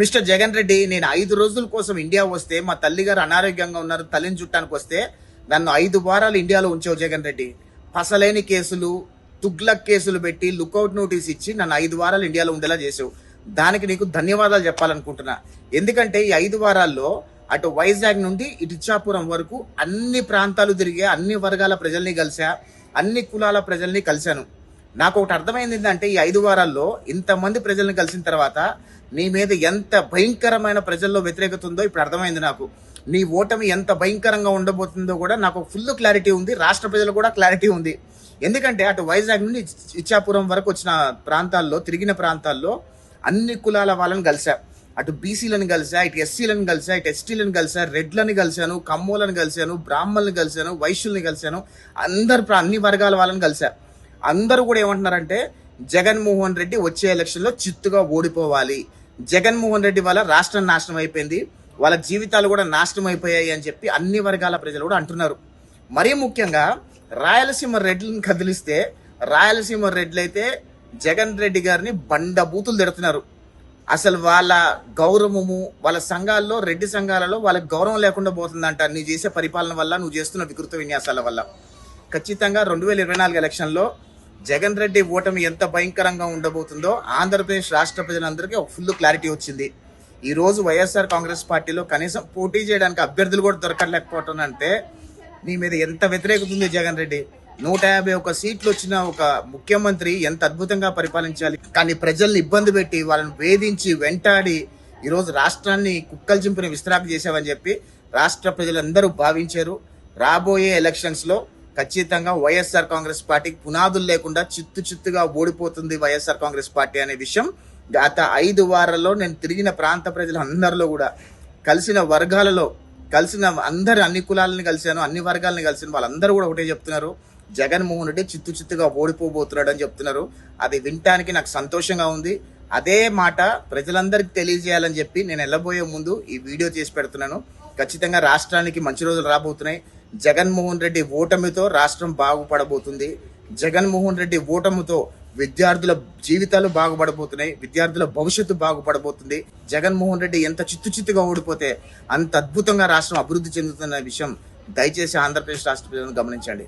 Mister Jagan Reddy నేను ఐదు రోజుల కోసం ఇండియా వస్తే మా తల్లి గారు అనారోగ్యంగా ఉన్నారు తల్లిని చుట్టానికి వస్తే నన్ను ఐదు వారాలు ఇండియాలో ఉంచావు జగన్ రెడ్డి. పసలేని కేసులు తుగ్లక్ కేసులు పెట్టి లుకౌట్ నోటీస్ ఇచ్చి నన్ను ఐదు వారాలు ఇండియాలో ఉండేలా చేసావు. దానికి నీకు ధన్యవాదాలు చెప్పాలనుకుంటున్నా. ఎందుకంటే ఈ ఐదు వారాల్లో అటు వైజాగ్ నుండి ఇటు ఇచ్చాపురం వరకు అన్ని ప్రాంతాలు తిరిగే అన్ని వర్గాల ప్రజల్ని కలిసా అన్ని కులాల ప్రజల్ని కలిశాను. నాకు ఒకటి అర్థమైంది ఏంటంటే ఈ ఐదు వారాల్లో ఇంతమంది ప్రజల్ని కలిసిన తర్వాత నీ మీద ఎంత భయంకరమైన ప్రజల్లో వ్యతిరేకత ఉందో ఇప్పుడు అర్థమైంది నాకు. నీ ఓటమి ఎంత భయంకరంగా ఉండబోతుందో కూడా నాకు ఫుల్ క్లారిటీ ఉంది రాష్ట్ర ప్రజలు కూడా క్లారిటీ ఉంది. ఎందుకంటే అటు వైజాగ్ నుండి ఇచ్చాపురం వరకు వచ్చిన ప్రాంతాల్లో తిరిగిన ప్రాంతాల్లో అన్ని కులాల వాళ్ళని కలిసా అటు బీసీలను కలిసా ఇటు ఎస్సీలను కలిసా ఇటు ఎస్టీలను కలిసా రెడ్లను కలిశాను కమ్మోలను కలిశాను బ్రాహ్మణులను కలిశాను వైశ్యుల్ని కలిశాను అందరు అన్ని వర్గాల వాళ్ళని కలిసా అందరూ కూడా ఏమంటున్నారంటే జగన్మోహన్ రెడ్డి వచ్చే ఎలక్షన్లో చిత్తుగా ఓడిపోవాలి. జగన్మోహన్ రెడ్డి వల్ల రాష్ట్రం నాశనం అయిపోయింది. వాళ్ళ జీవితాలు కూడా నాశనం అయిపోయాయి అని చెప్పి అన్ని వర్గాల ప్రజలు కూడా అంటున్నారు. మరీ ముఖ్యంగా రాయలసీమ రెడ్లను కదిలిస్తే రాయలసీమ రెడ్లైతే జగన్ రెడ్డి గారిని బండ బూతులు తిడుతున్నారు. అసలు వాళ్ళ గౌరవము వాళ్ళ సంఘాల్లో రెడ్డి సంఘాలలో వాళ్ళకి గౌరవం లేకుండా పోతుందంట. నీ చేసే పరిపాలన వల్ల నువ్వు చేస్తున్న వికృత విన్యాసాల వల్ల. ఖచ్చితంగా రెండు వేల ఇరవై నాలుగు ఎలక్షన్లో జగన్ రెడ్డి ఓటమి ఎంత భయంకరంగా ఉండబోతుందో ఆంధ్రప్రదేశ్ రాష్ట్ర ప్రజలందరికీ ఒక ఫుల్ క్లారిటీ వచ్చింది. ఈ రోజు వైఎస్ఆర్ కాంగ్రెస్ పార్టీలో కనీసం పోటీ చేయడానికి అభ్యర్థులు కూడా దొరకలేకపోవటం అంటే నీ మీద ఎంత వ్యతిరేకత ఉంది జగన్ రెడ్డి? నూట యాభై ఒక సీట్లు వచ్చిన ఒక ముఖ్యమంత్రి ఎంత అద్భుతంగా పరిపాలించాలి? కానీ ప్రజల్ని ఇబ్బంది పెట్టి వాళ్ళని వేధించి వెంటాడి ఈరోజు రాష్ట్రాన్ని కుక్కలు చింపిన విస్తరాకు చేశావని చెప్పి రాష్ట్ర ప్రజలందరూ భావించారు. రాబోయే ఎలక్షన్స్లో ఖచ్చితంగా వైఎస్ఆర్ కాంగ్రెస్ పార్టీకి పునాదులు లేకుండా చిత్తు చిత్తుగా ఓడిపోతుంది వైఎస్ఆర్ కాంగ్రెస్ పార్టీ అనే విషయం గత ఐదు వారాల్లో నేను తిరిగిన ప్రాంత ప్రజలందరిలో కూడా. కలిసిన వర్గాలలో కలిసిన అందరు అన్ని కులాలని కలిశాను అన్ని వర్గాలను కలిసిన వాళ్ళందరూ కూడా ఒకటే చెప్తున్నారు. జగన్మోహన్ రెడ్డి చిత్తు చిత్తుగా ఓడిపోబోతున్నాడు అని చెప్తున్నారు. అది వినటానికి నాకు సంతోషంగా ఉంది. అదే మాట ప్రజలందరికీ తెలియజేయాలని చెప్పి నేను వెళ్ళబోయే ముందు ఈ వీడియో చేసి పెడుతున్నాను. ఖచ్చితంగా రాష్ట్రానికి మంచి రోజులు రాబోతున్నాయి. జగన్మోహన్ రెడ్డి ఓటమితో రాష్ట్రం బాగుపడబోతుంది. జగన్మోహన్ రెడ్డి ఓటమితో విద్యార్థుల జీవితాలు బాగుపడబోతున్నాయి. విద్యార్థుల భవిష్యత్తు బాగుపడబోతుంది. జగన్మోహన్ రెడ్డి ఎంత చిత్తు చిత్తుగా ఓడిపోతే అంత అద్భుతంగా రాష్ట్రం అభివృద్ధి చెందుతున్న విషయం దయచేసి ఆంధ్రప్రదేశ్ రాష్ట్ర ప్రజలను గమనించండి.